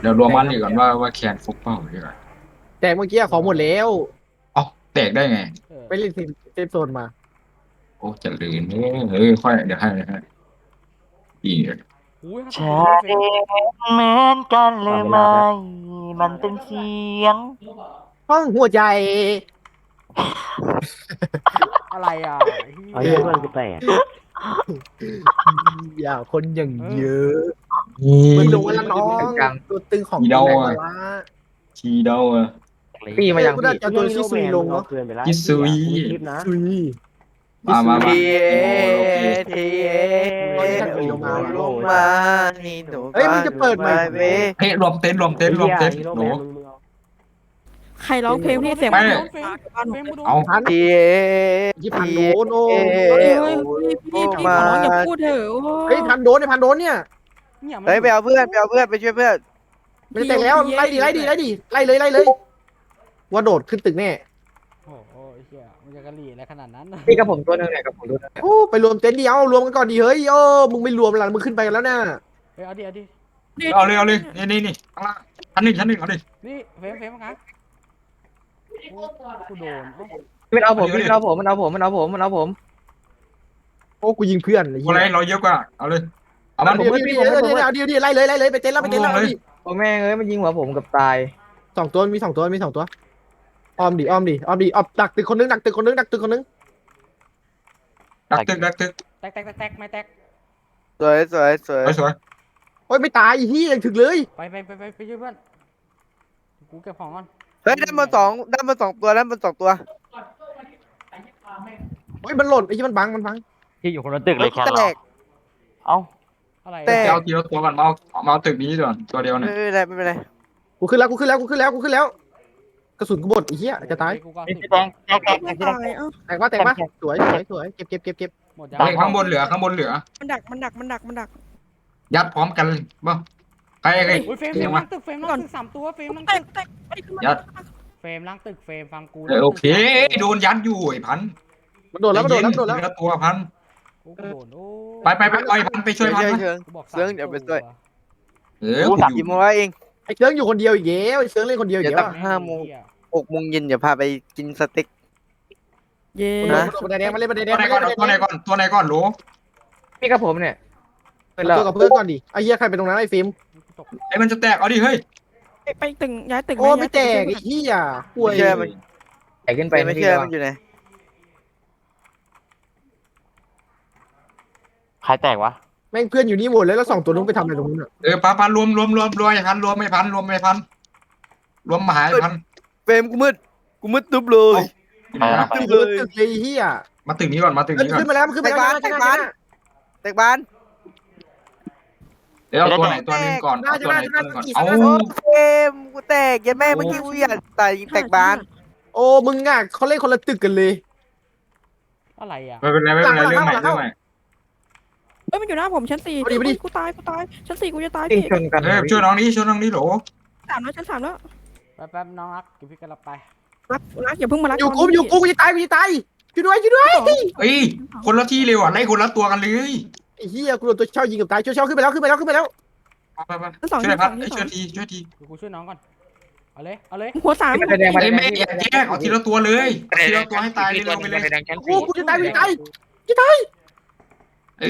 เดี๋ยวรวมมันอีกก่อนว่าว่าแคนฟุกเปล่าดีกว่าแต่เมื่อกี้ของหมดแล้ว เอ้าแตกได้ไงเออไปเล่นเซฟโซนมา โอ้เจะลืมเนี่ยเฮ้ยค่อยเดี๋ยวให้เดี๋ยวให้อีกอุ้ยแชร์เองเหมือนกันเลยไหมมันเป็นเสียงห้องหัวใจ อะไรอะเอาเรื่องเพื่อนกูแตกอย่าคนอย่างเยอะนี่ มันโดนแล้วน้องตัวตึงของอีเดาแรงอะวะชีเดาอะปีมาอย่างพี่เอาตัวชิซุยลงเนาะเกินไปแล้วคิซุยมีคลิปนะซุยมามามาทีเอโอเคทีเอโอ้ยถ้าเกิดลงมาลงมานี่หนูเฮ้ยมันจะเปิดใหม่เว้ยเฮ้ยรวมเต็นท์รวมเต็นท์รวมเต็นท์ฮีโร่โหแมนูนมึงมึงเอาใครร้องเพลงพี่เสียงไม่มันเฟรมเฟรมกูดูเอาพันทีเอยี่พันโดนโอ้เฮ้ยเฮ้ยพี่พี่พี่ขอร้องอย่าพูดเถอะโอ้เฮ้ยพันโดนไอ้พันโดนเนี่ย เนี่ยมันเฮ้ยไปเอาเพื่อนไปเอาเพื่อนไปช่วยเพื่อนมันจะแตกแล้วไล่ดิไล่ดิไล่ดิไล่เลยไล่เลยว่าโดดขึ้นตึกแน่โอ้โหไอ้เหี้ยมันจะกะหรี่อะไรขนาดนั้นพี่กับผมตัวหนึงเนี่ยกับผมตัวหนึงโอ้ไปรวมเต็นท์เดียวรวมกันก่อนดีเฮ้ยโอ้มึงไม่รวมหลังมึงขึ้นไปกันแล้วน่ะเฮ้ยเอาดิเอาดิเอาเลยเอาเลยนี่นี่นี่ข้างล่างชั้นหนึ่งชั้นหนึ่งเอาดินี่เฟรมเฟรมครับกูโดนเอ้ามันเอาผมมันเอาผมมันเอาผมมันเอาผมมันเอาผมโอ้กูยิงเพื่อนไอ้อะเหี้ไรยเราเยอะกว่าเอาเลย เอามันเดี๋ยวเดี๋ยวเดี๋ยวเดี๋ยวเดี๋ยวเดี๋ยวไล่เลยไล่เลยไปเต็นท์แล้วไปเต็นท์แล้วเอาดิโอ้แม่งเอ้ยมันยิงหัวผมกับตายสองตัวมีสองตัวมีสองตัวอ้อมดิอ้อมดิอ้อมดิอ้อมดักตึกคนนึงดักตึกคนนึงดักตึกคนนึงดักตึกดักตึกแตกแตกแตกแตกไม่แตกสวยสวยสวยสวยสวยโอ้ยไม่ตายไอ้เหี้ยยังถึงเลย ไปไปไปไปไปช่วยเพื่อนกูเก็บของก่อนเฮ้ยด้านบนสองด้านบนสองตัวด้านบนสองตัวโอ้ยมันหล่นไอ้ที่มันบังมันบังที่อยู่คนละตึกเลยแคนแตเรากเอ้า อะไรแตกเอาทีละตัวก่อนมาเอามาเอาตึกนี้ก่อนตัวเดียวไม่เนี่ยเป็นไรไม่เป็นไรกูขึ้นแล้วกูขึ้นแล้วกูขึ้นแล้วกูขึ้นแล้ว กระสุนกูหมดไอ้เหี้ยจะตายกูก็พี่สุดแตงแตงแตงแตงพี่แตงตายเอ้าแตกว่าแตกว่าสวยสวยสวยเก็บเก็บเก็บเก็บหมดยังเฮ้ยข้างบนเหลือข้างบนเหลือ มันดักมันดักมันดักมันดัก ยัดพร้อมกันบ้างใครใคร อุ้ยเฟรมเฟรเรียมกมาล้างตึกเฟรมล้างตึกสามตัวเฟรมล้างแตตึกกแตกไอ้ขึ้นมายัด เฟรมล้างตึกเฟรมฟังกูเออโอเคโดนยัดอยู่ไอ้พันมันโดนแล้วมันโดนแล้วมันโดนแล้ว ทีละตัวพัน กูโดนโอ้ไปไปไปไปพันไปช่วยพันเชินะงเชิงกูบอกเซิร์งเดี๋ยวไปช่วยเออกูกูตัดอกี่ยู่โมงแล้วเองไอ้เซิร์งอยู่คนเดียวอีกแล้วไอ้เซิร์งเล่นคนเดียวอีกเดี๋ยวแล้วตั้งห้าโมงหกโมงเย็นเดี๋ยวพาไปกินสเต็ก เย้มันโดนมันโดนบันไดแดงมาเล่นบันไดแดตังวไหนมาก่อนเล่นบันไดตัวไหนแดงก่อนตัวไหนก่อนโหลพี่กับผมเนี่ยเป็นเอาเราตัวกับเพื่อนก่อนดิไอ้เหี้ยใครไปตรงนั้นไอ้ฟิล์มตกไอ้มันจะแตกเอาดิเฮ้ยไปตึงย้ายตึกโอ้ไม่แตกไอ้เหี้ยป่วยเชื่อมันใหญ่ขึ้นไปไม่พี่เชื่อระวัมังนอยู่ไหน ใครแตกวะแม่งเพื่อนอยู่นี่หมดเลยแล้วสองตัวนู้นไปทำอะไรตรงนู้นอะเออปาพันรวมรวมรวมรวมไอ้พันรวมไอ้พันรวมไอ้พันรวมมหาไอ้พันเฟรมกูมืดกูมืดตึ๊บเลย ไปแล้วไปตึกเลยตึกเลยไอ้เหี้ยมาตึกนี้ก่อนมาตึกเอ้ยนี้ก่อนขึ้นมาแล้วมันขึ้นมาแล้วแตกบ้านแตกบ้านเดี๋ยวเอาตัวไหนตัวหนึงก่อนเอาตัวไหนตัวหนึงก่อนเอาโอ้เฟรมกูแตกยันแม่เมื่อกี้กูอยากตายยิงแตกบ้านโอ้มึงอะเขาเล่นคนละตึกกันเลย อะไรอะไม่เป็นไรไม่เป็นไรเรื่องใหม่เรื่องใหม่ เอ้ยมันอยู่หน้าผมชั้นสี่เอาดิเอาดิ กูตายกูตายชั้นสี่กูจะตายวิ่งพี่ชนกันเออช่วยน้องนี้ช่วยน้องนี้โหลสามแล้วชั้นสามแล้วแป๊บแป๊บน้องรักเดี๋ยวพี่กำลังไปรักรักอย่าเพิ่งมารักอยู่กูนอยู่กูกูจะตายกูจะตายช่วยด้วยช่วยด้วยเอ้ยคนละที่เลยว่ะไล่คนละตัวกันเลยไอ้เหี้ยกูโดนตัวเช่ายิงกับตายช่วยเช่าขึ้นไปแล้วขึ้นไปแล้วขึ้นไปแล้วไปไปชั้นสองช่วยชั้นสพัอดงไอ้ชั้นสช่อวยงทีช่วยทีเดี๋ยวกูช่วยน้องก่อน เอาเลย เอาเลยหัวสามมันแดงมาไอ้แดงแม่แยกแยกเอาทีละตัวเลยเอาทีละตัวให้ตายเลยเร็วไปเลยแดงชั้นกูสี่กูจะตายกูจะตาย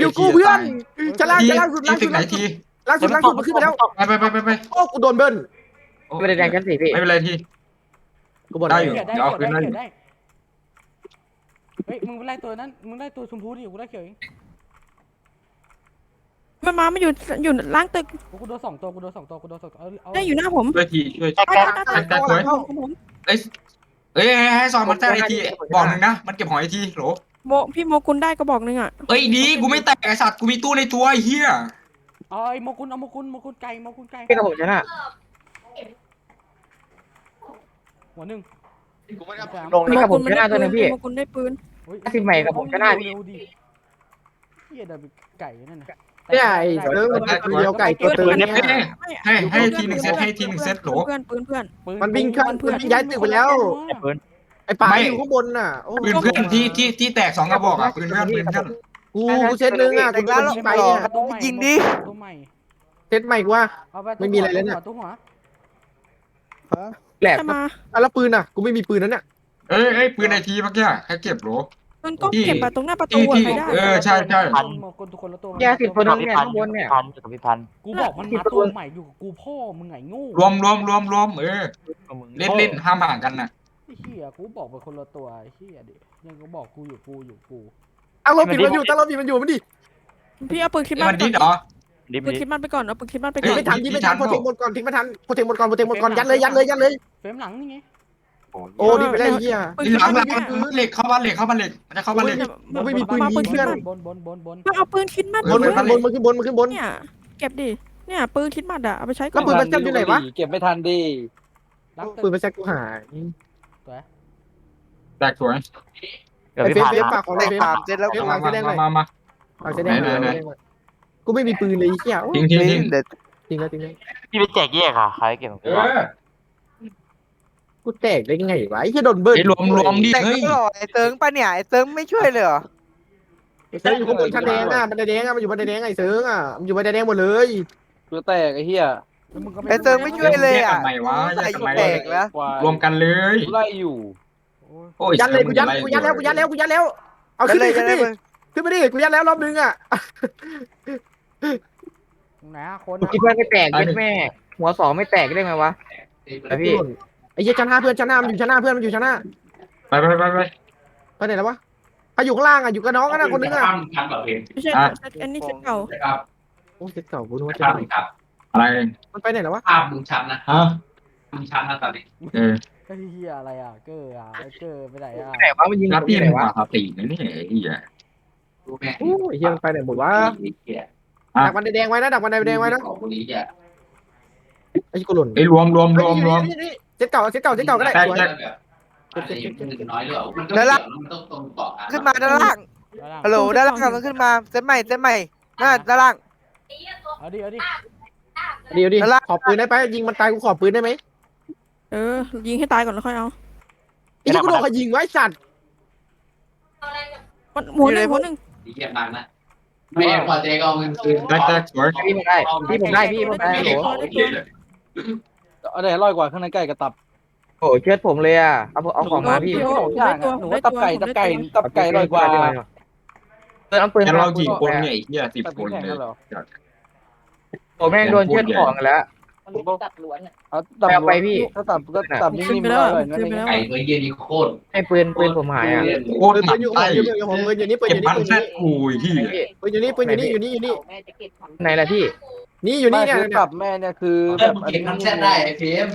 อยู่กูเพื่อนจะล่างทีจะล่างสุดทีล่างตึสุกดไหนล่างสุดทีล่างสุดล่างสุดมันขึ้นไปแล้วไปไปไปไปไปโอ้กูโดนเบิ้ลไม่ได้แดงชั้นสี่พี่ไม่เป็นไรทีกูบอกได้ได้อยู่เขียวได้เดี๋ยวเอาเขียวคืนได้ให้เขียวได้เฮ้ยมึงไล่ตัวนั้นมึงไล่ตัวชมพูดิกูไล่เขียวเองมันมามันอยู่อยู่ล่างตึกกูโดนสองตัวกูโดนสองตัวกูโดนสองตัวเอาเอาได้อยู่หน้าผมช่วยทีช่วยตายตายตายแตกสวยของผมเอ้ยเอ้ยให้ซอนมันแตกไอทีบอกหนึ่งนะมันเก็บหอยไอทีโหล โมพี่โมกุลได้ก็บอกนึงอะเอ้ยดีกูไม่แตกไอสัตว์กูมีตู้ในตัวไอ้เหี้ยเอาไอ้โมกุลเอาโมกุลโมกุลไก่โมกุลไก่พี่กับผมชนะหัวหนึ่งลงพี่กับผมชนะตัวหนึงพี่ โมกุลได้ปืนเฮ้ยสิบใหม่กับผมชนะพี่เร็วดิเฮียเดินไปไก่นั่นน่ะเนี่ยไอ้เซิร์ฟมันเป็นเดียวไก่ตัวเตือนเนี่ยให้ให้ทีหนึ่งเซตให้ทีหนึ่งเซตโหล เพื่อนปืนเพื่อนปืมันวิ่งข้ามมันวิ่งย้ายตึกไปแล้วปืน ไอ้ป่าไม่ อยู่ข้างบนน่ะโอ้ปืนเพื่อนที่ที่ที่แตกสองกระบอกอะปืนเพื่อนปืนเพื่อนกูกูเซตหนึงอะแตกูกโดบ้านนแล้วยิงไปหลออะกยิงดิตัวใหม่เซตใหม่กูว่า เอาไปไม่มีอะไรแล้วเนี่ย ตู้หัวแหลกใครมา อะแล้วปืนอะกูไม่มีปืนนั้นเนี่ยเอ้ยเอ้ยปืนไอทีเมื่อกี้ใครเก็บโหรมันก็ที่ เก็บอะตรงหน้าประตูที่อะที่ใครได้ เออใช่ใช่คนคนทุกคนละตัวยาสิบคนกันึบงพี่เนี่ยพันข้างธ์บนเนี่ยพันธ์อยู่กับพี่พันธ์กูบอกมันมาตัวใหม่อยู่กับกูพ่อมึงไงโง่รวมรวมรวมรวมเออ เล่นเล่นห้ามห่างกันน่ะ ไอ้เหี้ยกูบอกไปคนละตัวไอ้เหี้ยดิยังก็บอกกูอยู่กูอยู่กูตั้งรถปิดมันอยู่ตั้งรถปิดมันอยู่มันดิพี่เอาปืนคิดไอ้มัมันนไปดิ้นเหรก่อนอดิบปืนดิคิดมันไปก่อนเอาปืนคิดมันไปเฮ้ก่อนไม่ทันยิยิงงไม่ทันยิโปงรเทคหมดก่อนทิ้งไม่ทันโปรเทคหมดก่อนโปรเทคหมดก่อนยัดเลยยัดเลยยัดเลยเฟรมหลังนี่ไงโอ้ดิไปได้เหี้ย ปืนนี่คิดหลัมังนหลังไปเหล็กเข้าบ้านเหล็กเข้าบ้านเหล็กมันจะเข้าบ้านเหล็กกูไม่มีปืนยิงเพื่อน บนบนบนบนมาเอาปืนคิดมันเอบอนนบนมันขึ้นบนมันขึ้นบน เนี่ยเก็บดิเนี่ยปืนคิดมันอะเอาไปใช้ก่แล้อวน ปืนมันจับอยู่ไหนวะ เก็บไม่ทันดิรักปืนมันแจ็คกูหายตัว แตกสวยเดี๋ยวไอ้พี่เฟซพันธ์เฟซฝากของแตไอ้กเฟซสามเซตแล้วเอ้ยมาแสดงหน่มาอยมามาเอาแสดงหน่อยไหนไหนแสดงหน่อยกูไม่มีปืนเลยไอ้เหี้ยโอ้ทิ้งทิ้งทิ้งเดี๋ยวจริงแล้วจริงแล้วพี่ไปแจกแยกอะใครเก็บของเอกูวะอกูแตกได้ไงวะไอ้เหี้ยโดนเบิร์ไอ้รวมรวมดิแตกเฮ้ยตลอดไอ้เซิร์งปะเนี่ยไอ้เซิร์งไม่ช่วยเลยเหรอไอ้เซิร์งอยู่ข้างบนชั้นแดงอะบันไดแดงอะมันอยู่บันไดแดงไอ้เซิร์งอะมันอยู่บันไดแดงหมดเลยตัวแตกไอ้เหี้ย แล้วมึงก็ไอ้เซิร์งไม่ช่วยเลยอะทำไมวะแยใส่กทำไมแตกแล้วควายรวมกันเลยกูไล่อยู่โอ้ยยัดเลยกูยัดกูยัดแล้วกูยัดแล้วกูยัดแล้ว เอาขึ้นเลดิยขึ้นเลดิยขึ้นไปดิกูยัดแล้วรอบนึงอะไหนอะคนกูคิดว่าไม่แตกเป็นแม่ หัวสองไม่แตกได้ไงวะไอพี่ไอ้เหี้ยชั้นห้าเพื่อนชั้นห้ามันอยู่ชั้นห้าเพื่อนมันอยู่ชั้นห้าไปไปไปไปไปไหนแล้ววะใครอยู่ข้างล่างอะอยู่กับน้องกันนะคนนึงอะ ไม่ใช่เซ็ตอันนี้เซ็ตเก่าโอ้เซ็ตเก่ากูนึกว่าคจะรับครับ อะไรมันไปไหนแล้ววะภาพมึงชัดนะฮะมึงชัดนะตอนนี้เออไอ้เหี้ยอะไรอะ เกอร์อะไอ้เกอร์ไปไหนอะไหนวะมันยิงรับกูพี่ที่ไหนมึงวะมาสตินะเนี่ยไอ้เหี้ยรู้ไหมโอ้ยเฮียมันไปไหนหมดวะไอ้เหี้ยอะดักบันไดแดงไว้นะดักบันไดแดงไว้นะของคนนี้อะไอ้กูหล่นไอ้รวมรวมรวมรวมนี่นี่เซ็ตเก่าเซ็ตเก่าเซ็ตเก่าก็ได้แตกสวยแตกแบบอาจจะยังมือน้อยหรือเปล่ามันก็เกี่ยวมันต้องตรงต่อกันขึ้นมาด้านล่างฮัลโหลด้านล่างต้องขึ้นมาเซตใหม่เซตใหม่หน้าด้านล่างเอาดิเอาดิ เดี๋ยวดิแล้วล่ะ ขอปืนได้ไหมยิงมันตายกูขอปืนได้ไหมเออ ยิงให้ตายก่อนแล้วค่อยเอา ไอ้ที่กูโดนเขายิงไว้สัตว์ มันหัวหนึ่งหัวหนึ่งไอ้เหี้ยมันนะไม่เอ็มพอเจ๊ก็เอาเงินคืนแตกแตกสวยพี่ผมได้พี่ผมได้พี่ผมได้ไม่โอ้เห็นโหของเลยอันไหนอร่อยกว่าข้างในไก่กับตับโอ้โหเชือดผมเลยอะเอาเอาของมาพี่สองอย่างอะหนูว่าตับไก่ตับไก่ตับไก่อร่อยกว่าเออเอาปืนแต่เรากี่คนเนี่ยไอ้เหี้ยสิบตับคนแข็งเลยกันเหรอ โอ้แม่งโดนเชือดของกันแล้วเอาตับแปลไปพี่ ถ้าตับก็ตับนิ่ขึ้นมไปๆแล้วอร่อยนะขึ้นไปแล้ว ไก่ตัวเยี่ยนี่โคตรให้ปืนปืนผมหายอะ โคตรปืนหนัปืกนอยู่ไส้ของปืนอยู่นี่ปืนเก็อบยู่นี่พันปืนอแซยู่ดกูไอ้เหี้ยนี่ปืนอยู่นี่ปืนอยู่นี่อยู่นี่อยู่นี่ไหนล่ะพี่นี่อยู่นี่ไม่เนี่ยคือตับแม่เนี่ยคือเอแบอบมึงอันเก็บนี้ทั้งแซดได้ไอ้เฟม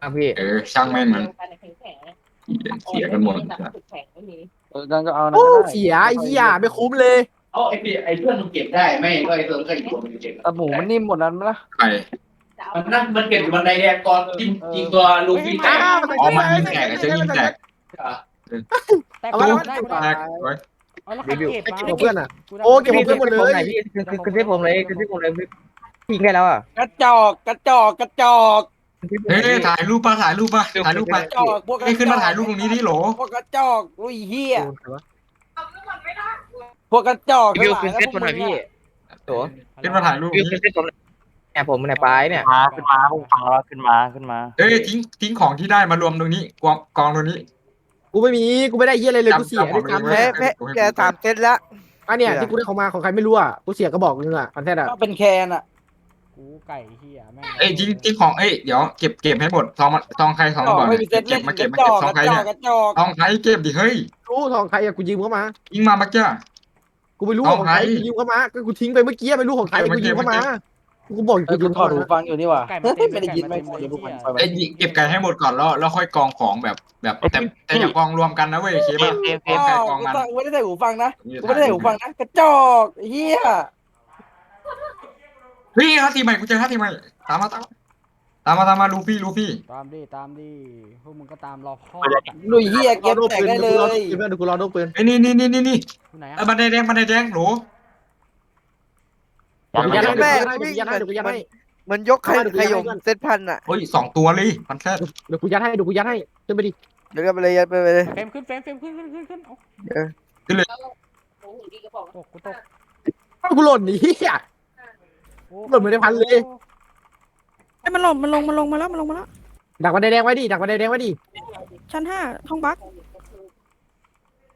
อะพี่เออช่างแม่งมันเสียกันหมด เออนั่นก็เอานะโอ้เสียไอ้เหี้ยไม่คุ้มเลย อ๋อไอ้พี่ไอ้เพื่อนมึงเก็บได้ไม่ก็ไอ้เติร์ก็อีกคนมึงเก็บตับหมูมันนิ่มหมดนั้นไหมล่ะไก่มันนั่งมันเก็บอยู่บันไดแดงก่อนยิงยิงตัวลูฟี่แตอ้ากวอ๋อมันยิงแตกไอ้เจ้ายิงแตกแต่เอากูมาได้เอากูมาได้แตกสวยเอาแล้วใครเก็บไอ้มาเก็บของเพื่อนอะกูได้โอ้เก็บของเพื่อนหมดเลยพี่คือคือคือที่ผมเลยคือที่ผมเลยทิ้งได้แล้วอะกระจอกกระจอกกระจอกเฮ้ยถ่ายรูปป่ะถ่ายรูปป่ะถ่ายรูปกป่ะระจอกพวกกระจอกไอ้ขึ้นมาถ่ายรูปตรงนี้ดิโหลพวกกระจอกอุ้ยเฮีย พวกกระจอกวิวคือเซ็ตคนหน่อยพี่ตัวขึ้นมาถ่ายรูปวิวคือเซ็ตผมเนี่ยผมเนี่ยปลายเนี่ยมาขึ้นมาผมฟังแล้วขึ้นมาขึ้นมา เอ้ยทิ้งทิ้งของที่ได้มารวมตรงนี้กองกองตรงนี้ กูไม่มีกูไม่ได้เหี้ยอะไรเลยกูเสียจำด้วยจำซ้ำไว้แพ้แพ้แกสามเซตแล้วอันเนี้ยที่กูได้ของมาของใครไม่รู้อะกูเสียกระบอกนึงอะพันแท้อะก็เป็นแคนอะกูไก่เหี้ยแม่งเอ้ยทิ้งทิ้งของเอ้ยเดี๋ยวเก็บเก็บให้หมดซองมาซองใครซองจอกก่อนไม่มีเซ็เก็ตบเล่เก็นบกมาระเก็บจมาอกเก็บซองใครเนี่ยกระจอกกระจอกซองใครเก็บดิเฮ้ยรู้ของใครอะกูยืมเข้ามายิงมาเมื่อกี้ กูไม่รู้เอาของใครใครกูยืมเข้ามาก็กูทิ้งไปเมื่อกี้ไม่รู้ของใครเก็บกูมายืมเข้ามาเก็บมากูบอกอยู่เอกูอยืกูมถอเข้าดหูมาฟังอยู่นี่หว่าไก่มันเต็มไม่ได้ยินไม่ไก่เดี๋ยวมันกูเต็มฟังไอ้เหี้ยไอ้ยเก็บไก่ให้หมดก่อนแล้วแล้วค่อยกองของแบบแบบแต่แต่อย่ากองรวมกันนะเว้ยเคเฟป่ะมเฟมเฟกอมงไก่กองมันกูไม่ได้ใส่หูฟังนะกูไม่ได้ใส่หูฟังนะกระจอกเฮีย เฮ้ยท่าทีใหม่กูเจอท่าทีใหม่ตามมาตาม ตามมาตามมาลูฟี่ลูฟี่ตามดิตามดิพวกมึงก็ตามรอพ่อลุยเฮียเก็บรอโดแตกปืนได้เลดูรอยโดปืนดูกูรอโดปืนไอ้ยนี่นี่นี่นี่นี่อยู่ไหนเอ้ยอะบันไดแดงบันไดแดงโหลเดี๋ยวกูยัดให้แม่เดี๋ยวกูยัดให้เดี๋ยวกูยัดให้เหมือนยกใครขยมเซตพันอะเฮ้ยสองตัวเลยมันแค่เดี๋ยวกูยัดให้เดี๋ยวกูยัดให้ขึ้นไปดิเดี๋ยวก็ไปเลยยัดไปเลยเฟรมขึ้นเฟรมเฟรมขึ้นขึ้นขึ้นขึ้นเอาเออตกกูตกอ้าวกูหล่นนี่เหี้ยหล่นไม่ได้พันเลย ไอ้ยมันลงมันลงมันลงมาแล้วมันลงมาแล้วดักบันไดแดงไว้ดิดักบันไดแดงไว้ดิชั้นห้าห้องบัก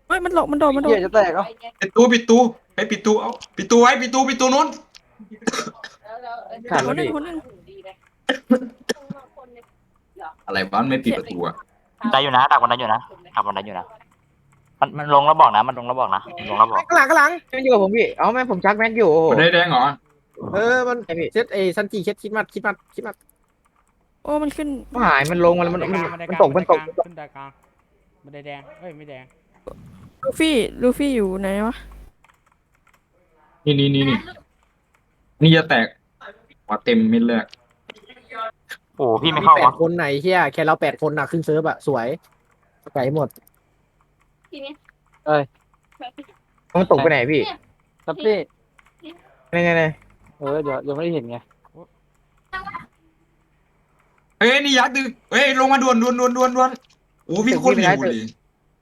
เฮ้ยมันหลบมันโดดมันโดเหี้ดยจะแตกเหรอปิดตู้ปิดตู้ไปปิดตู้เอาปิดตู้ไว้ปิดตู้ปิดตู้นู้นขาดหัแล้ววหนึ่ดิงหัวหนึ่งอะไรบ้านไม่ปิดประตูอะได้อยู่นะดักวันนั้นอยู่นะดักวันนั้นอยู่นะมันมันลงแล้วบอกนะ มันลงแล้วบอกนะลงแล้วบอกข้างหลังข้างหลังมันอยู่กับผมพี่ เอาแม่ผมชักแม็กอยู่โอ้โหบันไดแดงเหรอ เออมันไอพี่เซตเอซันจีเช็ดคิดมัดคิดมัดคิดมัดโอ้มันขึ้นมันหายมันลงมันมันมันบันไดมันกตลางกมันตกขึ้นไดกลางบันไดแดงเอ้ยไม่แดงลูฟี่ลูฟี่อยู่ไหนวะนี่นี่นี่นี่นี่จะแตกหัวเต็มเม็ดแรกโอ้พี่ไม่เข้าแปวะดคนไหนเฮียแค่เราแปดคนน่ะขึ้นเซิร์ฟอะสวยไก่หมดมันตกไปไหนพี่ครับพี่ไงไงไง เออเดี๋ยวยังไม่ได้เห็นไงเอ้ยนี่ยักษ์ดึงเอ้ยลงมาด่วนด่วนด่วนด่วนด่วนโอ้พี่คตรหิวเลย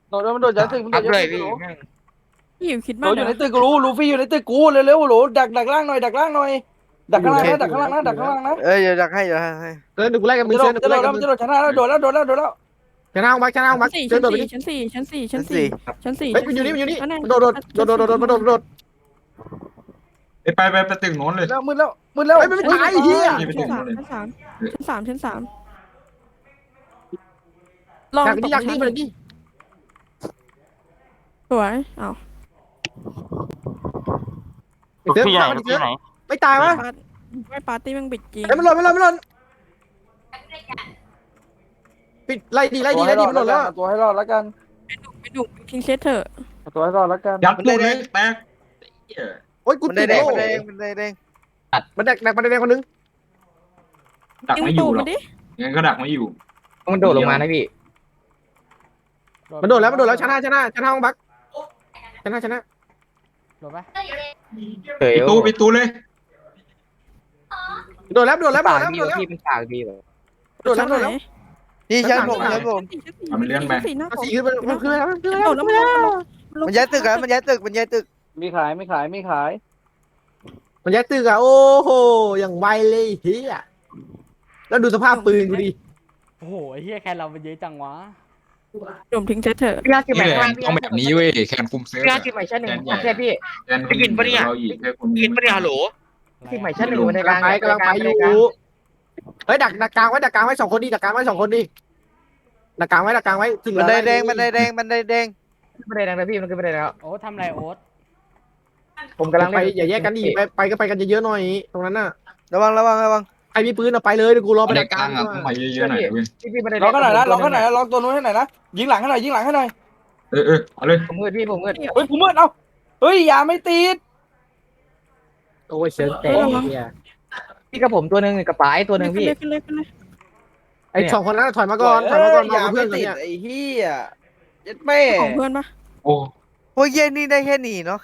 โดนมันโดนยัดตึกมันโดนเลยัยดตึพี่กแม่งพี่อยู่คิดโหลมากอยู่ในตึกกูรู้ลูฟี่อยู่ในตึกกูเร็วๆโหลดักดักล่างหน่อยดักล่างหน่อยดักข้างล่างนะดักข้างล่างนะดักข้างล่างนะเอ้ยเดี๋ยวดักให้เดี๋ยวดักให้เดินดูกูไล่กับมึงจเดินดูกจะโดล่นกัแมึงจะโดนชนะแล้วโดนแล้วโดนแล้วโดนแล้วชนะออกมาชนะออกมาชั้นสี่เดินโดดดชั้นสี่ชั้นสี่ชั้นสี่ชั้นสี่ชั้นสี่เฮ้ยมันอยู่นี่มันอยู่นี่โดดโดดโดดโดดโดดโดด ไปไปไปไปตึกโน้นเลย แล้วมืดแล้วมืดแล้วเฮ้ยมันไม่ตายไอ้เหี้ยนี่ไปชั้ตึนกสาโน้มนเลยชั้นสามชั้นสามชั้นสามลองอยากตนี่กอยากชั้นี่นมันนี่สวยอ้าวเซิร์ฟพี่ไหนมันพี่เซิร์ฟไหนไม่ตายวะปาร์ตี้ไม่ปาร์ตี้มันบิดจริงเฮ้ยมันหล่นมันหล่นมันหล่นปิดไล่ดีไล่ดีไล่ดีมันหล่นแล้ว ตัวให้รอดแล้วกันไปดุทิ้งเซตเถอะ ตัวให้รอดแล้วกันยัดตู้เลยแตกเหี้ย โอ้ยกูมันได้ติดแดงโล่มันได้แดงมันได้แดงมันดักดักมันแดงคนนึงดักยิงไม่อตูยู่ดหรมัอกนดิงั้นก็ดักไม่อยู่ มันโดดลงมานะพี่ มันโดดแล้วมันโดดแล้วชนะชนะชนะห้องบักชนะชนะโดดปะเฮ้ยปิดตู้ปิดตู้เลยโดดแล้วโดดแล้วโดปาดกแล้วดีโดดแล้วพี่เป็นปากดีเหรอโดดแล้วโดดแล้วนี่ชั้นผมชั้นผมเอามันเลื่อนไปสี่หน้ามันผมสีขึ้นมันมันขึ้นแล้วมันขึ้นโดดแล้วมันแล้วลงมันย้ายตึกแล้วมันย้ายตึกมันย้ายตึก มีขายไม่ขายไม่ขาย มันยัดตึกอะโอ้โหอย่างไวเลยเฮียแล้วดูสภาพปืนกูดิโอ้โหไอ้เหี้ยแค่เรามันเยอะจังวะรวมทิ้งเซตเถอะพี่อาร์ตเก็บใหม่นี่แหละข้างล่างพี่ต้องแบบนี้เว้ยแคนคุมเซิร์ฟพี่อาร์ตเก็บใหม่ชั้นหนึ่งโอเคพี่ แคนคุมเราอีกแค่คนกินปะเนี่ยฮัลโหลเก็บใหม่ชั้นหนึ่งบันไดกำกลัลางงไปกำลังไปอยู่เฮ้ยดักดักกลางไว้ดักกลางไว้สองคนดิดักกลางไว้สองคนดิดักกลางไว้ดักกลางไว้ถึงมันได้แดงมันได้แดงมันได้แดงบันไดแดงแล้วพี่มันขึ้นบันไดแล้วโอ๊ตทำไรโอ๊ต ผมกำลังไปอย่าแยกกันดิไปไปก็ไปกันเยอะๆหน่อย ตรงนั้นน่ะระวังระวังระวังใครมีปืนเอาไปเลยเดี๋ยวกูรอไปบันไดดักกกลาลางงอะต้องมาเยอะๆหน่อยเว้ยพี่พี่บันไดแดล็องกกันหน่อยนะล็อกกันหน่อยนะล็อกตัวนู้นให้หน่อยนะยิงหลังให้หน่อยยิงหลังให้หน่อยเออเออเอาเลยผมมืดพี่ผมมืดเฮ้ยกูมืดเอ้าเฮ้ยยาไม่ติดโอ้ยเชิญแต่เฮียพี่กับผมตัวหนึ่งกับป๋ายตัวหนึ่งขึ้นพี่เลยขึ้นเลยขึ้นเลยไอ้สองคนนั้นถอยมาก่อนถอยมาก่อนมายากับไม่เพื่อนกันติดเนี่ยไอ้เหี้ยยัดแม่ของเพื่อนปะโอ้โอ้ยเย็นนี่ได้แค่นี้เนาะ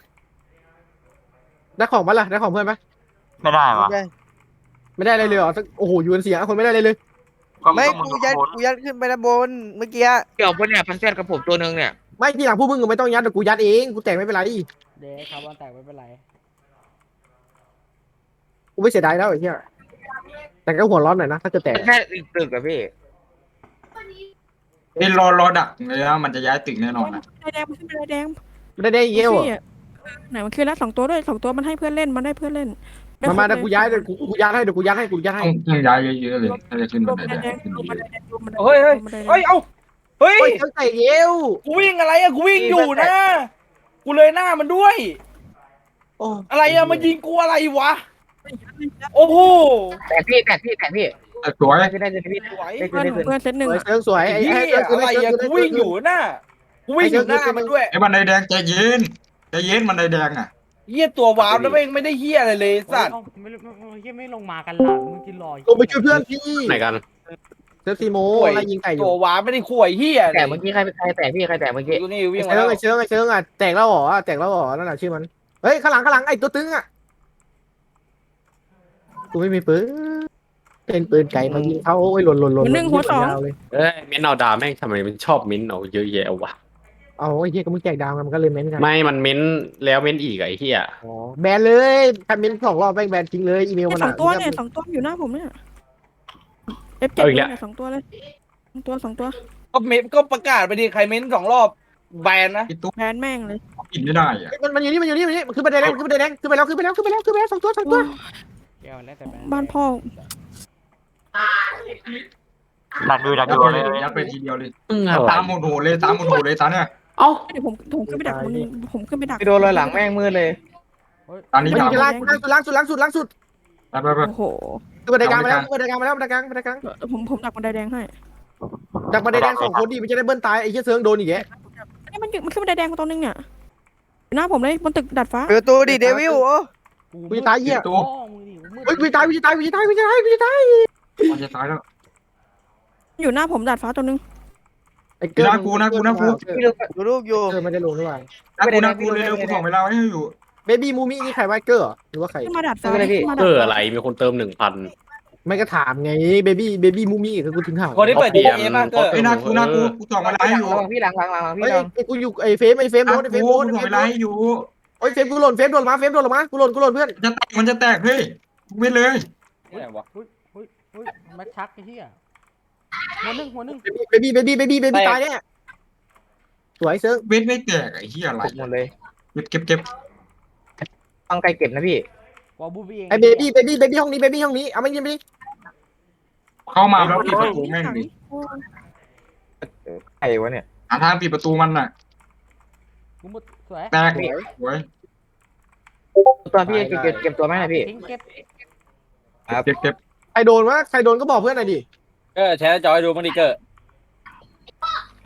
ได้ของปะล่ะได้ของเพื่อนปะไม่ได้วะไม่ได้ไม่ได้อะไรเลยเหรอโอ้โหยูนเสียคนไม่ได้เลยเลยก็ไม่ก็กูยัดบนกูยัดขึ้นไปด้านบนเมื่อกี้เกี่ยวคนเนี่ยพันเซนกับผมตัวหนึ่งเนี่ยไม่ทีหลังพวกมึงไม่ต้องยัดแต่กูยัดเองกูแต่งไม่เป็นไรเดยวคาร์บอนแตกไม่เป็นไรกูไม่เสียดายแล้วไอ้เหี้ยแต่ก็หัวร้อนหน่อยนะถ้าจะแตกแค่อีกตึกอะพี่เอ้ยรอรอดักเลยนะมันจะย้ายตึกแน่นอนนะบันไดแดงมันขึ้นบันไดแดงไม่ได้ได้เยี่ยวลูฟี่อะ ไหนมันขึ้นแล้วสองตัวด้วยสองตัวมันให้เพื่อนเล่นมันได้เพื่อนเล่นได้มามาครเดี๋ยวบกูเลย้ายเดี๋ยวกูกูยัดให้เดี๋ยวกูยัดให้กูยัดให้ต้องต้องย้ายเยอะๆเลยถ้าจะขึ้นรบัวนมไดบันแดไดแดงงรวมบันไดแดงรวมบันไดเฮ้ยเฮ้ยรวมบันไดแดงเฮ้ย เอ้า เฮ้ย เฮ้ยต้องใส่เยี่ยวกูวิ่งอะไรอะกูวิ่งอยู่นะ กูเลยหน้ามันด้วย โอ้อะไรอะมายิงกูอะไรวะ โอ้โหแต่พี่แต่พี่แต่พี่เออสวยได้พี่ได้เลยพี่สวยได้เพื่อนได้ของเพื่อนเซตหนึ่งสวยอะเชิงสวยไอ้ไอ้เหี้ไอ้ยอะไรอะกูวิ่งอยู่หน้ากูวิ่งอยู่หน้ามันด้วยไอ้บันไดแดงใจเย็น ใจเย็นบันไดแดงอะเหี้ยตัววาวแล้วแม่งไม่ได้เหี้ยอะไรเลยสัตว์เอ้าไม่ไม่ไม่ไม่ไม่ลงมากันหลังมึงกินรอยลงไปช่วยเพื่อนพี่ไหนกันเซฟซีโมไล่ยิงไก่อยู่ตัววาวไม่ได้ข่วยเหี้ยแต่เมื่อกี้ใครใครแต่พี่ใครแต่เมื่อกี้อยู่นี่วิ่งไอ้มาเชิงไอ้เชิงไอ้เชิงอะแตกแล้วเหรอแตกแล้วเหรอนั่นแหละชื่อมันเฮ้ยข้างหลังข้างหลังไอ้ตัวตึงอะกูไม่มีปืนเป็นปืนไก่มายิงเขาโอ้ยหล่นหล่นหล่นหัวหนึ่งหัวสอง ยาวเลยเอ้ยมิ้นท์เอาดาวแม่งทำไมมันชอบมิ้นท์เอาเยอะแยะวะ เอาไอ้เหี้ยก็มึงแจกดาวมันก็เลยเม้นกันไม่มันเม้นแล้วเม้นอีกอะไอ้เหี้ยอ๋อแบนเลยใครเม้นสองรอบแบงแบนทิ้งเลยอีเมลเนี่ยมันสออะงตัวเนี่ยสองตัวอยู่หน้าผมเนี่ยเอฟเจ็ดเนี่ยสองตัวเลยสองตัวสองตัวก็เมนก็ประกาศไปดิใครเม้นสองรอบแบนนะไอ้ตุ๊กแบนแม่งเลยกินไม่ได้อะมันมันอยู่นี่มันอยู่นี่มันอยู่นี่มันขึ้นไปแดงขึ้นไปแดงขึ้นไปแล้วขึ้นไปแล้วขึ้นไปแล้วขึ้นไปแล้วสองตัวสองตัวแก้วแล้วแต่แบบ้านพ่อดักดูดักยัดูดไปเลยยัดไปทีเดียวเลยมึงอะไรตามโมโหเลยตามโมโหเลยตาเนี่ย เอ้า เดี๋ยวผมผมขึ้นไปดักมันผมขึ้นไปดักไปโดนรอยหลังแม่งมืดเลย ตอนนี้มันอตามยู่ล่างล่างสุดล่างสุดล่างสุดล่างสุดไปไปไปโอ้โหขึ้นไปแดงกลางไปแล้วขึ้นไปแดงกลางไปแล้วแดงกลางแดงกลางเดี๋ยวผมผมดักบันไดแดงให้ดักมาแดงสองคนดิมันจะได้เบิ้ลตายไอ้เหี้ยเซิร์งโดนอีกแกนี่มันมันขึ้นบันไดแดงมาตัวนึงเนี่ยอยู่หน้าผมเลยบนตึกดัดฟ้าเปิดประตูดิเดวิลโอ้วิตายเหี้ยโอ้มึงดิมืดเฮ้ยวิตายวิตายวิตายวิตายวิตายมันจะตายแล้วอยู่หน้าผมดัดฟ้าตัวนึง ไอ้เกินะกูนะกูนะกูดูรูปอยู่ เกิไม่ได้ลงด้วยนะกูนะกูเร็วๆกูส่งเวลาให้อยู่เบบี้มูมี่นี่ใครไวเกอร์หรือว่าใคร ขึ้นมาดัดฟ้าไม่เป็นไรพี่ ขึ้นมาดัเอดอฟ้าอะไรมีคนเติมหนึ่งพันไม่ก็ถามไงเบบี้เบบี้มูมี่คือกูถึงถามคนที่เปิดเปลี่จียนเอมากเกิดไอ้นะกูนะกูกูส่งเวลาให้อยู่ระวังพี่หลังหลังหลังหลังพี่เฮ้ยหลังไอ้กูอยู่ไอ้เฟมไอ้เฟมโดนะนไอ้เฟกูมโดนกูส่งเวลาให้อยู่ โอ้ยเฟมกูหล่นเฟมโดนมาเฟมโดนมากูหล่นกูหล่นเพื่อนจะแตกมันจะแตกเฮ้ยไม่เลย ไหนวะเฮ้ยเฮ้ยเฮ้ยแม็กชักไอ้เหี้ย หัวหนึ่งหัวหนึ่งเบบี้เบบี้เบบี้เบบี้ตายแน่สวยเซิร์งเวทไม่แตกไอ้เหี้ยอะไรหมดเลยเก็บเก็บเก็บต้องไกลเก็บนะพี่วาบูบี้เองไอ้เบบี้เบบี้เบบี้ห้องนี้เบบี้ห้องนี้เอาไม่ยิงไปดิเข้ามาแล้วปิดประตูแม่งดิโอ้ใครวะเนี่ยหาทางปิดประตูมันน่ะกูมุดสวยแตกสวยตอนพี่เก็บเก็บเก็บตัวไหมนะพี่ทิ้งเก็บเก็บเก็บใครโดนวะใครโดนก็บอกเพื่อนหน่อยดิเกอร์แชร์จอยดูมันดิเกอร์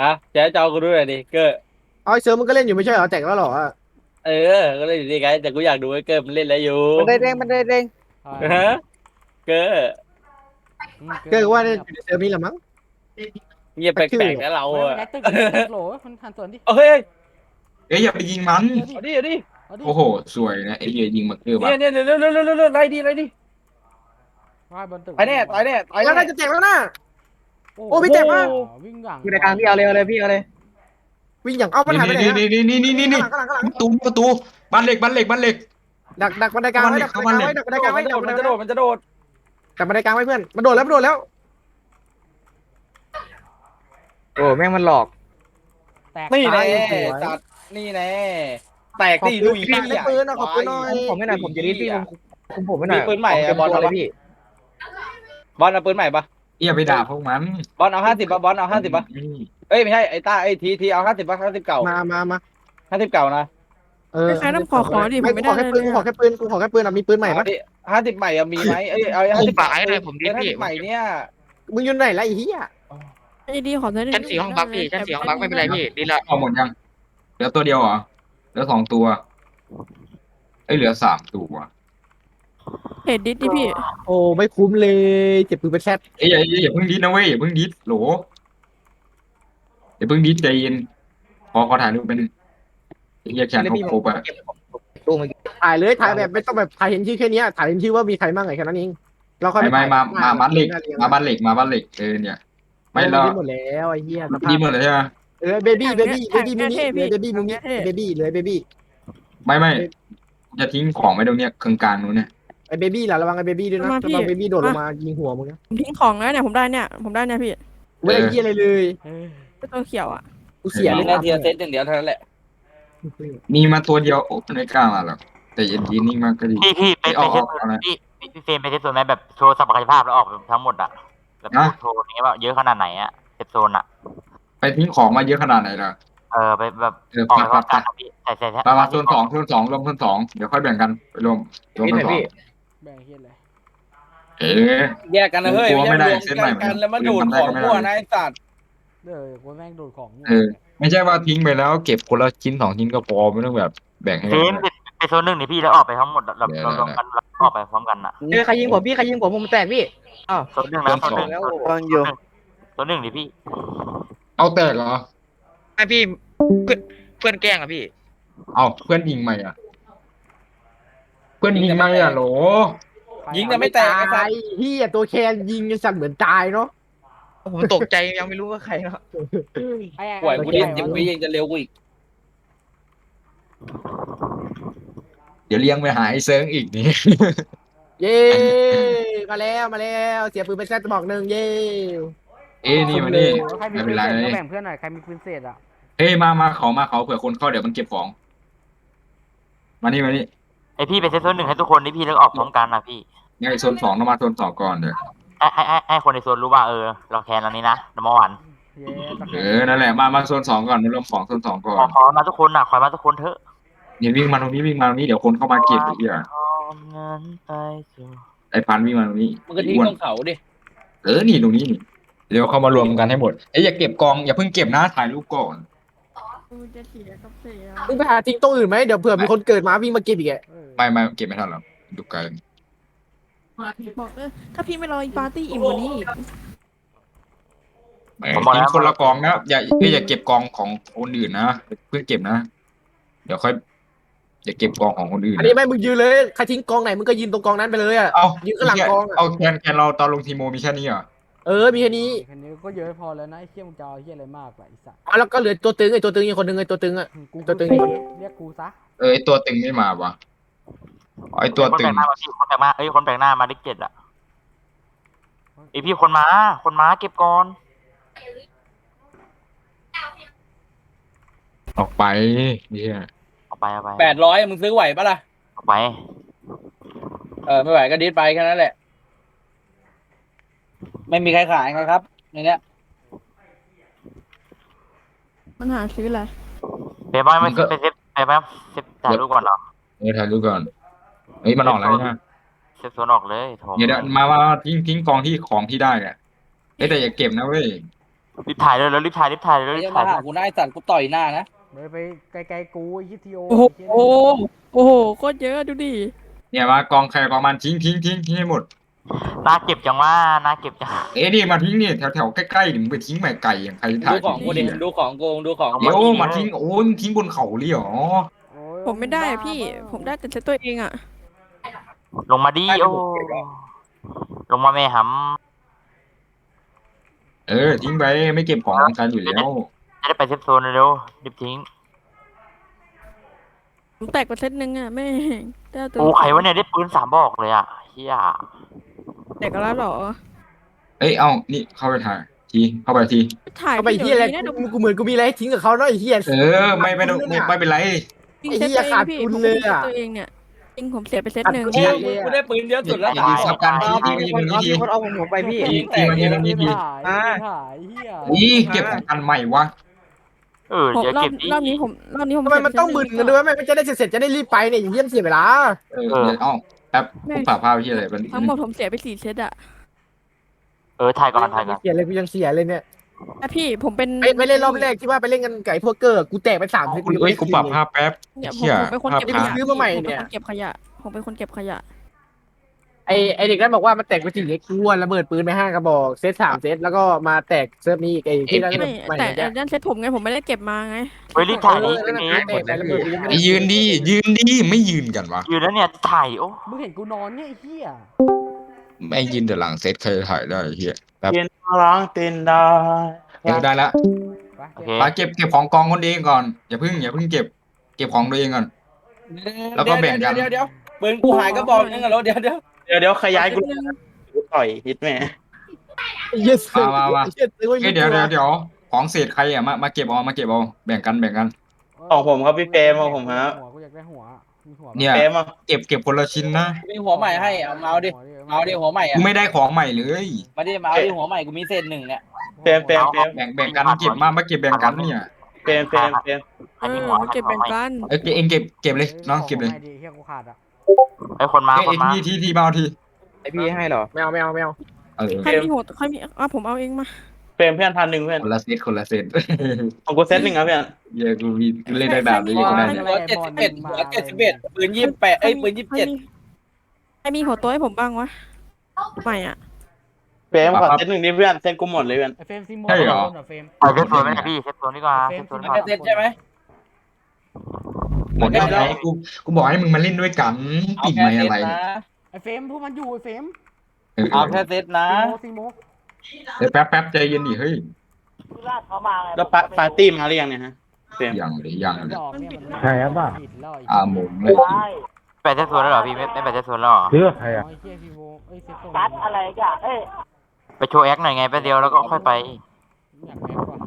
ฮะแชร์จอกูดูหน่อยดิเกอร์เอาไอ้เซิร์งมันก็เล่นอยู่ไม่ใช่เหรอแตกแล้วเหรอเออ ก็เล่นอยู่ดีไงแต่กูอยากดูไอ้เกอร์มันเล่นอะไรอยู่บันไดแดงบันไดแดงฮะเกอร์เกิดว่าเนี่ยอยู่ในเซิร์งนี้แหละมั้ง เงียบแปลกๆนะเราโอ้ยอะแม็กตึกตึกโหลมันหันสวนดิ เฮ้ยเอ้ยอย่าไปยิงมัน เอาดิเอาดิเอาดิโอ้โห สวยนะไอ้เหี้ยยิงมาเกือบเนี่ยเนี่ยเร็วเร็วเร็วเร็วเร็วไล่ดิไล่ดิ ว่ายบนตึกตายแน่ตายแน่ตายแล้วแน่ น่าจะแตกแล้วนะ โอ้โอ้พี่แจ็คมาก วิ่งหลังพี่ในกลางพี่เอาเลยเอาเลยพี่เอาเลยวิ่งอย่างเอามันหายไปไหนนี่อะนี่นี่นี่นี่นี่ข้างหลังข้างหลังประตูประตูบ้านเหล็กบ้านเหล็กบ้านเหล็ก ดักดักบันไดกลางไว้ดักบันไดกลางไว้ดักบันไดกลางไว้มันดักบันไดจะกโดลางดมันจะโดดดักบันไดกลางไว้เพื่อนมันโดดแล้วมันโดดแล้วโอ้แม่งมันหลอกแตกนี่แน่จัดนี่แน่แตกตีดูอีกขอบปืนอะขอบปืนหน่อยผมไม่หน่อยผมจะรีบพี่ผมคุมผมไม่หน่อยมีปืนใหม่ผมจะบอลตัวเลยเอาปะพี่ บอลเอาปืนใหม่ปะอย่าไปด่าพวกมันบอลเอาห้าสิบปะบอลเอาห้าสิบปะเอ้ยไม่ใช่ไอ้ต้าไอ้ทีทีเอาห้าสิบปะห้าสิบเก่ามามามาห้าสิบเก่านะเออใครต้องขอขอดิผมไม่ไม่ขได้อเลแค่ยปืนกูขอแค่ปืนกูขอแค่ปืนอะมีปืนใหม่ปะห้าสิบใหม่อะมีไหมเอ้ยเอาห้าสิบปากให้หน่อยผมดิห้าพี่สิบใหม่เนี่ยมึงอยู่ไหนล่ะไอ้เหี้ยไอ้ดีขอได้ชั้นสี่ห้องพักพี่ชั้นสี่ห้องพักไม่เป็นไรพี่ดีละเอาหมดยังเหลือตัวเดียวเหรอเหลือสองตัวเอ้ยเหลือสามตัว เหตุดิสดิพี่ โอ้ไม่คุ้มเลยเจ็บปืนไปแชทเอ้ยอย่าอย่าอย่าเพิ่งดิสนะเว้ยอย่าเพิ่งดิสโหลอย่าเพิ่งดิสใจเย็นพอขอถ่ายรูปเป็นไอ้เหี้ยแขนแล้วเขาพี่ครบอะเก็บตู้มาถ่ายเลยถ่ายแบบไม่ต้องแบบถ่ายเห็นชื่อแค่เนี้ยถ่ายเห็นชื่อว่ามีใครบ้างไงแค่นั้นเองเราค่อยไม่ไม่มามาบ้านเหล็กมามาบ้านเหล็กมาบ้านเหล็กเออเนี่ยไม่ไม่เราหมดแล้วไอ้เหี้ยสภาดีพหมดเลยใช่ไหมเออเบบี้เบบี้เบบี้มินิเลยเบบี้มินิเบบี้เลยเบบี้ไม่ไม่จะทิ้งของไว้ตรงเนี้ยกลางกลางๆนู้นเนี่ยไอ้ เบบี้ล่ะระวังไอ้เบบี้ด้วยนะระวังเบบี้โดดลงมายิงหัวมึงนะผมทิ้งของแล้วเนี่ยผมได้เนี่ยผมได้เนี่ยพี่ไม่ได้เหี้ยอะไรเลยเออตัวเขียวอะกูเสียมีเลยนาทีเซตอย่างเดียวเท่านั้นแหละมีมาตัวเดียวโอ้ไม่กล้ามาหรอกแต่เย็นยินนิ่งมากก็ดี พี่พี่ไปไม่ไปเอาเช็คเอาเอานะพี่พี่เฟรมไปเช็คโซนไหมแบบโชว์ศักยภาพแล้วออกทั้งหมดอะแบบนะ โชว์นี้ว่าเยอะขนาดไหนอะเซ็ตโซนอะไปทิ้งของมาเยอะขนาดไหนล่ะเออไปแบบเออออกปัไปดพร้ปัอดมกันนะพี่ใส่ใส่ใส่มามาโซนสองโซนสองรวมโซนสองเดี๋ยวค่อยแบ่งกันไปรวมรวมพี่โซหน่อนยสองพี่ แบ่งเฮียเลยเอ๊ะ แยกกันนะเฮ้ยกลัวไม่ได้รวเส้นใหม่กันแล้วมาดูดมันของทำได้มั่วก็ไม่ได้นะไอ้สัตว์เออกูแม่งโดดของมั่วเออ ไม่ใช่ว่าทิ้งไปแล้วเก็บคนละชิ้นสองชิ้นก็พอไม่ต้องแบบแบ่งให้เฟกัรนมไปไปโซนหนึ่งนี่พี่แล้วออกไปทั้งหมดเราเดี๋ยว เรารวมกันแล้วออกไปพร้อมกันอะเฮ้ยใครยิงผมพี่ใครยิงผมผมแตกพี่โซนหนึ่งแล้วโซนหนึ่งแล้ววางอยู่โซนหนึ่งดิพี่เอาแตกเหรอ ไอพี่เพื่อนเพื่อนแกล้งอะพี่ เอาเพื่อนยิงใหม่อะเพื่อนยิงใหม่อะโหลยิงแต่ไม่แตกไอ้สัตาตยว์เหี้ยตัวแคนยิงไอ้สัตว์เหมือนตายเนาะผมตกใจยังไม่รู้ว่าใครเนาะไอ้ไอ้ป่วยกูดิไอ้สิบไอ้วิยังจะเร็วกูอีกเดี๋ยวเลี้ยงไปหาไอ้เซิงอีกนี่ เย้มาแล้วมาแล้วเสียปืนเป็นแซตบอกหนึ่งเย้เอ้ยนี่มานี่แล้วใครมีไม่ปืเป็นนไรเศษก็แบ่งเพื่อนหน่อย ใครมีปืนเศษอะเฮ้ยมามาเขามาเขาเผื่อคนเข้าเดี๋ยวมันเก็บของ มานี่มานี่ ไอพี่ไปเซตโซนหนึ่งให้ทุกคนนี่พี่เลือกออกพร้อมกันนะพี่งั้นไอ้โซนสองต้องมาโซนสองก่อนเดี๋ยวให้ให้ให้ให้คนในโซนรู้ว่าเออ เราแคนอันนี้นะนัมวันเย้ตะเออนั่นแหละมามาโซนสองก่อนมารวมของโซนสองก่อขอนขอมาทุกคนนะขอมาทุกคนเถอะนี่วิ่งมาตรงนี้วิ่งมาตรงนี้เดี๋ยวคนเข้ามาเก็บไอ้เหี้ยขอเงินไปสู่ไอ้พันวิ่งมาตรงนี้มันก็ทิ้งอ้วนตรงเขาดิเออนี่ตรงนี้นี่เดี๋ยวเข้ามารวมกันให้หมดเอ้ยอย่าเก็บกองอย่าเพิ่งเก็บนะถ่ายรูปก่อนกูจะเสียกับเสียมึงไปหาทิ้งตรงอื่นไหมเดี๋ยวเผื่อมีคนเกิดมาวิ่งมาเก็บอีกอะเออ ไม่ไม่เก็บไม่ทันหรอกดูไกลบอกเลยถ้าพี่ไม่รออีปาร์ตี้อิ่มกว่านี้อีกแหมทิ้งคนละกองนะอย่าเอ้ยอย่าเก็บกองของคนอื่นนะเพื่อนเก็บนะ เดี๋ยวค่อยอย่าเก็บกองของคนอื่นอันนี้ไม่มึงยืนเลยใครทิ้งกองไหนมึงก็ยืนตรงกองนั้นไปเลยอะเอายืนข้างหลังกองอะ เอาแคนแคนเราตอนลงทีโมมีแค่นี้เหรอเออมีแค่นี้แค่นี้ก็เยอะพอแล้วนะไอ้เหี้ยมึงจะเอาไอ้เหี้ยอะไรมากล่ะไอ้สัสเอาแล้วก็เหลือตัวตึงไอ้ตัวตึงอีกคนนึงไอ้ตัวตึงอะกูตัวตึงกูเรียกกูซะเออไอตัวตึงไม่มาวะอ๋อ ไอตัวคนตึแปลงกหน้ามาพี่คนแปลกหน้าเอ้ยคนแปลกหน้ามาดิเจ็ดอะไอพี่คนมา คนมาเก็บก่อนออกไปเนี่ยเอาไปเอาไปแปดร้อยมึงซื้อไหวปะล่ะ เอาไปเออไม่ไหวก็ดิสไปแค่นั้นแหละ ไม่มีใครขายไงครับ ในเนี้ยมันหาซื้ออะไรเดี๋ยวไม่ไม่ไปเซฟไปไหมเซฟถ่ายรูปก่อนเหรอเออถ่ายรูปก่อน เฮ้ยมันออกแล้วเนี่ยเซฟโซนออกเลยโถเดี๋ยวเดี๋ยวมามามาทิ้งทิ้งกองที่ของที่ได้อะเอ้ยแต่อย่าเก็บนะเว้ยรีบถ่ายเลยแล้วรีบถ่ายรีบถ่ายเลยไม่รีจะบมาถ่ายหากูหน้าไอ้สัตว์กูต่อยหน้านะไปไปไกลๆกูไอ้ยี่ทีโอโอ้โหโอ้โหโอ้โหโคตรเยอะดูดิเนี่ยมากองใครกองมันทิ้งทิ้งทิ้งทิ้งให้หมดน่าเก็บจังว่าน่าเก็บจังเอ้ยนี่มาทิ้งเนี่ยแถวแถวใกล้ๆนี่มึงไปทิ้งแม่ไก่อย่างใครถ่าดูยของกูดิดูของกูดูของกูเดี๋ยวมาทิ้งโอ้ยมึงทิ้งบนเขาเลยเหรอโอ้ยผมไม่ได้อะพี่ ผมได้แต่เซตตัวเองอะ ลงมาดิโอ้ลงมาแม่หเออทิ้งไปไม่เก็บของของกันอยู่แล้วำจะได้ไปเซฟโซนเร็วๆรีบทิ้งผมแตกไปเซตหนึ่งอะแม่งได้ตัวโอ้ใครวะเนี่ยได้ปืนสามบอกเลยอะเฮียแตกกันแล้วเหรอ เอ้ยเอานี่เข้าไปถ่ายทีเข้าไปที ถ่ายเอาไปพี่ที่อะไรเดี๋ยวนี้นะกูกูเหมือนกูมีอะไรให้ทิ้งกับเขาเนาะไอ้เหี้ยเออ ไม่ไม่ต้องไม่ไม่เป็นไร จริงไอ้เซตเหี้ตัยวเองขาดพี่ทุนผมเลยเซตอะตัวเองเนี่ย จริงผมเสียไปเซตหนึ่งขาดทุนโอ้ยกูได้ปืนเยอะสุดแล้วอย่าดีสับกันทีเอาทีมีทีคนทีเอาทีมีคนเอาของผมไปพี่ทีทีมาทีมาทีทีถ่ายอ่าถ่ายเหี้ยนี่เก็บของกันใหม่วะเออผมเดี๋ยวรอบเก็บดิรอบนี้ผมรอบนี้ผมทำไมมันเสียปต้องเซมึตนหกันด้วยวะแม่งไม่จะได้เสร็จๆจะได้รีบไปเนี่ยอย่างเยี่ยมเสียเวลาเออเดี๋ยวเอ้าแป๊บกูฝากภาพที่อะไรมันทั้งหมดผมเสียไปสี่เซตอะเออถ่ายก่อนถ่ายก่อนเสียเลยกูยังเสียเลยเนี่ย อะพี่ผมเป็นไม่ไม่เล่นรอบแรกที่ว่าไปเล่นกันไก่พวกเกอร์กูแตกไปสามเซตเอ้ยกูปรับภาพแป๊บ เนี่ยผมเหี้ยผมเป็นคนเก็บภาพขยะซื้อมาใหม่เนี่ย ผมเป็นคนเก็บขยะ ผมเป็นคนเก็บขยะ ไอไอเด็กนั้นบอกว่ามันแตกไปสี่เล็กกูว่าระเบิดปืนไปห้ากระบอกเซตสามเซตแล้วก็มาแตกเซิร์ฟนี้อีกไอที่นั่นไม่ใหม่แต่เนี่ยแต่นั่นเซตผมไงผมไม่ได้เก็บมาไงเฮ้ยรีบถ่ายเอดิอนั่นนี่น่ะแตกแต่ระเบิดปืนไม่ไอ้ได้ยืนดียืนดีไม่ยืนกันวะอยู่แล้วเนี่ยถ่ายโอ้มึงเห็นกูนอนเนี่ยไอ้เหี้ย ไม่ยืนแต่หลังเซตใครถ่ายได้ไอ้เฮียแป๊บเต้นร้องเต้นได้เออได้ละไปโอเค มาเก็บเก็บของกองคนเองก่อนอย่าเพิ่งอย่าเพิ่งเก็บ เก็บของตัวเองก่อน แล้วก็แบ่งกัน เดี๋ยวเดี๋ยวเดี๋ยวปืนกูหายก็บอกนึงอะแล้วเดี๋ยวเดี๋ยวเดี๋ยวเดี๋ยวขยายกูกูต่อยฮิตแม่เยสมามามา เยสซื้อไว้เอ้ยเดี๋ยวเดี๋ยวเดี๋ยวของเศษใครอะมามาเก็บเอามาเก็บเอาแบ่งกันแบ่งกัน ของผมครับพี่เปรมของผมครับหัวกูอยากได้หัวมีหัวเนี่ย เปรมอะเก็บเก็บคนละชิ้นนะ มีหัวใหม่ให้เอามาเอาดิ เอาดิหัวใหม่กูอะไม่ได้ของใหม่เลยมาดิมาเอาดิหัวใหม่กูมีเศษหนึ่งเนี่ยเปรมเปรมเปรมแบ่งแบ่งกันเก็บมามาเก็บแบ่งกันเนี่ยเปรมเปรมเปรมเออมาเก็บแบ่งกันเอ้ยเองเก็บเก็บเลยน้องเก็บเลยไดีเหี้ยกูขาดอะไอ้คนมาเอ้ยคนเอ็งมาทีทีทีเบาทีไอพี่ให้เหรอไม่เอาไม่เอาไม่เอาเออใครมีหัวใครมีอะผมเอาเองมาเปรมเพื่อนพันหนึ่งเพื่อนคนละเซตคนละเซตของกูเซตหนึ่งครับเพื่อนเหี้ยกูมีกูเล่นได้ดาบเลยกูได้เนี่ยหัวเจ็ดสิบเอ็ดหัวเจ็ดสิบเอ็ดปืนยี่สิบแปดเอ้ยปืนยี่สิบเจ็ดใครมีหัวตัวให้ผมบ้างวะใหม่อะเปรมขอเซตหนึ่งดิเพื่อนเซตกูหมดเลยเพื่อนไอ้เฟรมซิโมใช่เหรอเฟรม เอาเซฟโซนไหมเนี่ยพี่เซฟโซนดีกว่าเซฟโซนดีกว่า เซ็ตใช่ไหม หมดแล้วไงกูกูบอกให้มึงมาเล่นด้วยกันเอาปิดแค่ไม่เซอะไรตเนี่ยนะไอ้เฟรมพวกมันอยู่ไอ้เฟรมเออเอาแค่เซตนะซิโมซิโมเดี๋ยวแป๊บแป๊บใจเย็นดิเฮ้ยแล้วปาปาร์ตี้มาหรือยังเนี่ยฮะ เฟรมยังเลยยังเลย ดอกเนี่ยมันใช่ครับป่ะผิดแล้วไอ้อาหมุนเลย แปดเซตโซนแล้วเหรอพี่ไม่ไม่แปดเซตโซนแล้วเหรอ เลือกใครอะ ไอ้เหี้ยพี่โวเอ้ยเซตโตตัดอะไรกันเอ้ยไปโชว์แอคหน่อยไงแป๊บเดียวแล้วก็ค่อยไป อยากแพ้ว่ะ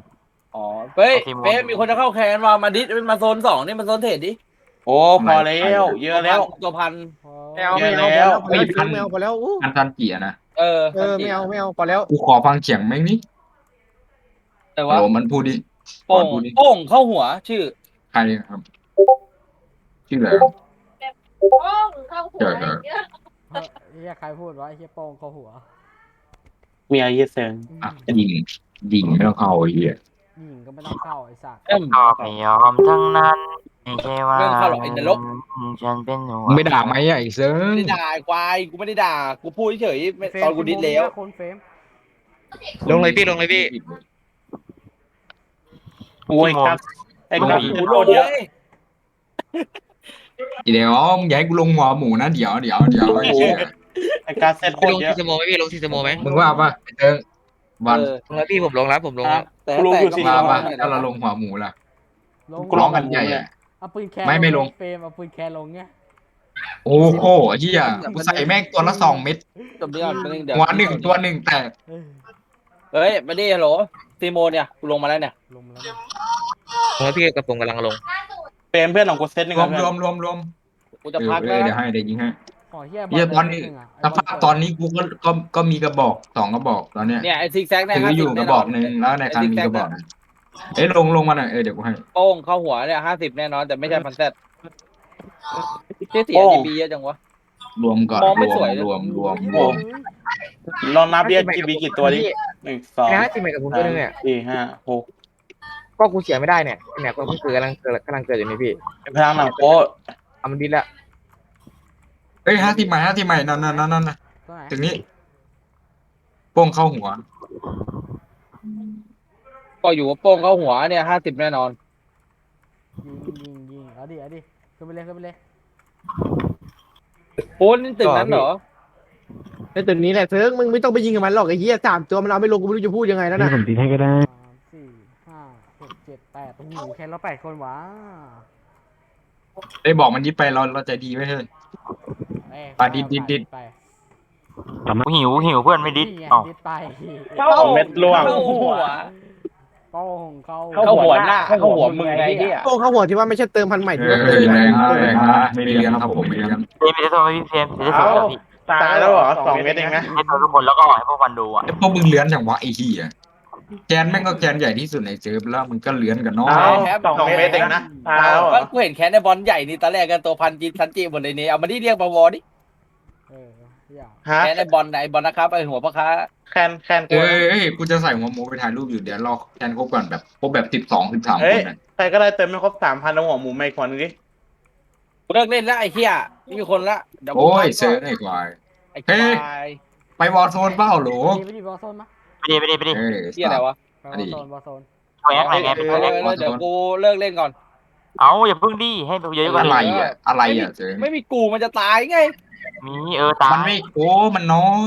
อ๋อเฮ้ยไอ้ทีมเฟรมมีคนจะเข้าแคนว่ามาดิสมาโซนสองนี่มาโซนเทรดดิโอ้พอแล้ว เยอะแล้ว ตัวพัน พอไม่เอาไม่เอาไม่เอาไม่เอาไม่เอาพอแล้วอู้อันทันเกียร์นะเออเออไม่เอาไม่เอาพอแล้ว กูขอฟังเสียงแม่งนี่แต่โหว่ามันพูดดิโป่งพูดดิโป่งเข้าหัวชื่อ ใครครับชื่ออะไร ครับเดี๋ยวเดี๋ยวเฮ้ยไอ้เหี้ยใครพูดวะไอ้เหี้ยโป้งเข้าหัวเมียเยสเซนอะยิงยิงไม่ต้องเข้าไอ้เหี้ยยิงก็ไม่ต้องเข้าไอ้สัตว์เอ็มก็ไม่ยอมทั้งนั้นไม่ใช่ว่าเรื่องเข้าหรอกไอ้นรก ฉันเป็นหัวมึงไม่ด่าไหมอะไอ้เซิไม่ร์ได้ด่าไอ้ควายกูไม่ได้ด่ากูพูดเฉยๆไม่ตอนกูดิสแล้วคนเฟรมลงเลยพี่ลงเลยพี่ โอ้ยครับไอ้มึงกักับบกูโลดเยอะ เดี๋ยวมึงอย่าให้กูลงหัวหมูนะเดี๋ยวเดี๋ยวเดี๋ยวไอ้เหี้ยไอ้การเซตโคตรเยอะมึงว่าป่ะไอ้เติ้งวันเออลงแล้วพี่ผมลงแล้วผมลงแล้วแต่กูรู้แต่อยู่ก็สิไม่ว่าเอาป่ะเนี่ยถ้าเราลงหัวหมูล่ะลงกูร้องกันใหญ่อะ เอาปืนแคนไม่ไม่ลง เฟรมเอาปืนแคนลงไงโอ้โหไอ้เหี้ยกูใส่แม่งตัวละสองเม็ดจบเรื่องเดี๋ยวหัวหนึ่งตัวหนึ่งแตกเออเฮ้ยมาดิฮัลโหลซีโมเนี่ยกูลงมาแล้วเนี่ยลงมาแล้วเนี่ยลงแล้วพี่กับผมกำลังลง เฟรมเพื่อนของกูเซตหนึ่งรวนะมเพื่รวอนมรวมรวมกูจะเออพักเอแล้อวเดี๋ยวให้เดี๋ยวยิงให้ ขอเหี้ยเหี้ยบตออลนนี้ดงะสภาพตอนนี้กูก็ก็ก็มีกระบอกสองกระบอกตอนเนี้ยเนี่ยไอ้ซิกแซกเนี่ยถือห้าอสิบยู่กแน่ระนบออนกหนึ่งแล้วในการมีกระบอกหนึ่งเอ้ยลงลงมาหน่อยเออเดี๋ยวกูให้โป้งเข้าหัวเนี่ยห้าสิบแน่นอน แต่ไม่ใช่พันแซดเจ๊เสียดีบีเยอะจังวะ รวมก่อนมองรไม่วมสวยเลย รวมรวมรโอ้วมยลองนับเรียกกีบีกี่ตัวดิหนึ่งสองนะทีมกับผมตัวนึงเนี่ยสี่ห้าหก ก็กูเสียไม่ได้เนี่ยเนี่ยก็คือกำลังเกิดกำลังเกิดอยู่นี่พี่เป็นพลังหนังโป๊ะเอามันดินละเอ้ยห้าสิบใหม่ห้าสิบใหม่นั่นนั่นนั่นนั่นน่ะตัวไหนถึงนี้โป้งเข้าหัว ก็อยู่ว่าโป้งเข้าหัวเนี่ยห้าสิบแน่นอน ยิงยิงยิงเอาดิเอาดิขึ้นไปเลยขึ้นไปเลยโอ้นี่ตึกนั้นเหรอไอ้ตัวนี้แหละเซิร์ฟมึงไม่ต้องไปยิงกับมันหรอกไอ้เหี้ยสามตัวมันเอาไม่ลงกูไม่รู้จะพูดยังไงแล้วนะสามสี่ห้าหกเจ็ด แปดโอ้โหแค่เราแปดคนวะได้บอกมันยิบไปเราเราใจดีไว้เถอะ เอ้ยปาดิดดิดดิด ไปกูหิวหิวเพื่อนไม่ดิสนี่ไงอ๋อดิดไปสองเม็ดล่วง เข้าหัว โป้งเข้าเข้าหัวหน้า เข้าหัวมึงไงเหี้ยโป้งเข้าหัวที่ว่าไม่ใช่เติมพันใหม่เอที่อว่าเอเติอมแรงใหม่นะแรงนะไม่เรียนครับผมไม่เรียนเฟรมไม่ได้โซนไม่พี่เฟรมไม่ได้โซนแล้วพี่ตายแล้วเหรอสองเม็ดเองนะให้โซนทุกคนแล้วก็ให้พวกมันดูอะไอ้พวกมึงเลื้อนจังวะไอ้เหี้ย แกนแม่งก็แกนใหญ่ที่สุดในเจอแล้วมึงก็เลื้อนกันเนาะเอาสองเม็ดเองนะตายแล้วเหรก็อกูเห็นแคนในบอลใหญ่นี่ตอนแรกกันตัวพันจีทันจีหมดเลยนี่เอามาที่เรียกบวอดิเอออย่าฮะแคนในบอลไหนบอลนะครับไอหัวพ่อค้าแคนแคนเอ้กูยเอ้ยกูจะใส่หัวหมูไปถ่ายรูปอยู่เดี๋ยวรอแกนครบก่อนแบบครบแบบสิบสองสิบสามเฮ้คยนน่ะใครก็ได้เติมไม่ครบสามพันแล้วหัวหมูไม่ควรดิกูเลิกเล่นแล้วไอ้เหี้ยไม่มีคนละเดี๋ยวกูโอ้ยพักเซิร์ฟไอ้ควาย ไอ้ควายไปวอลโซนเปล่าโหลไปดิบอลโซนมาไป ดิไปดิไปดิ เออเหี้ยอะไรวะไปบอลโซนบอลโซนโชว์แอคหน่อยไงไปโชว์แอคเออเดี๋ยวกูเลิกเล่นก่อน เอาอย่าเพิ่งดิให้ไปเยอะๆก่อนอะดิไรอะอะไรอะเซิร์ฟไม่มีกูมันจะตายไง มีเออตามันย ไม่โอ้มันน้อย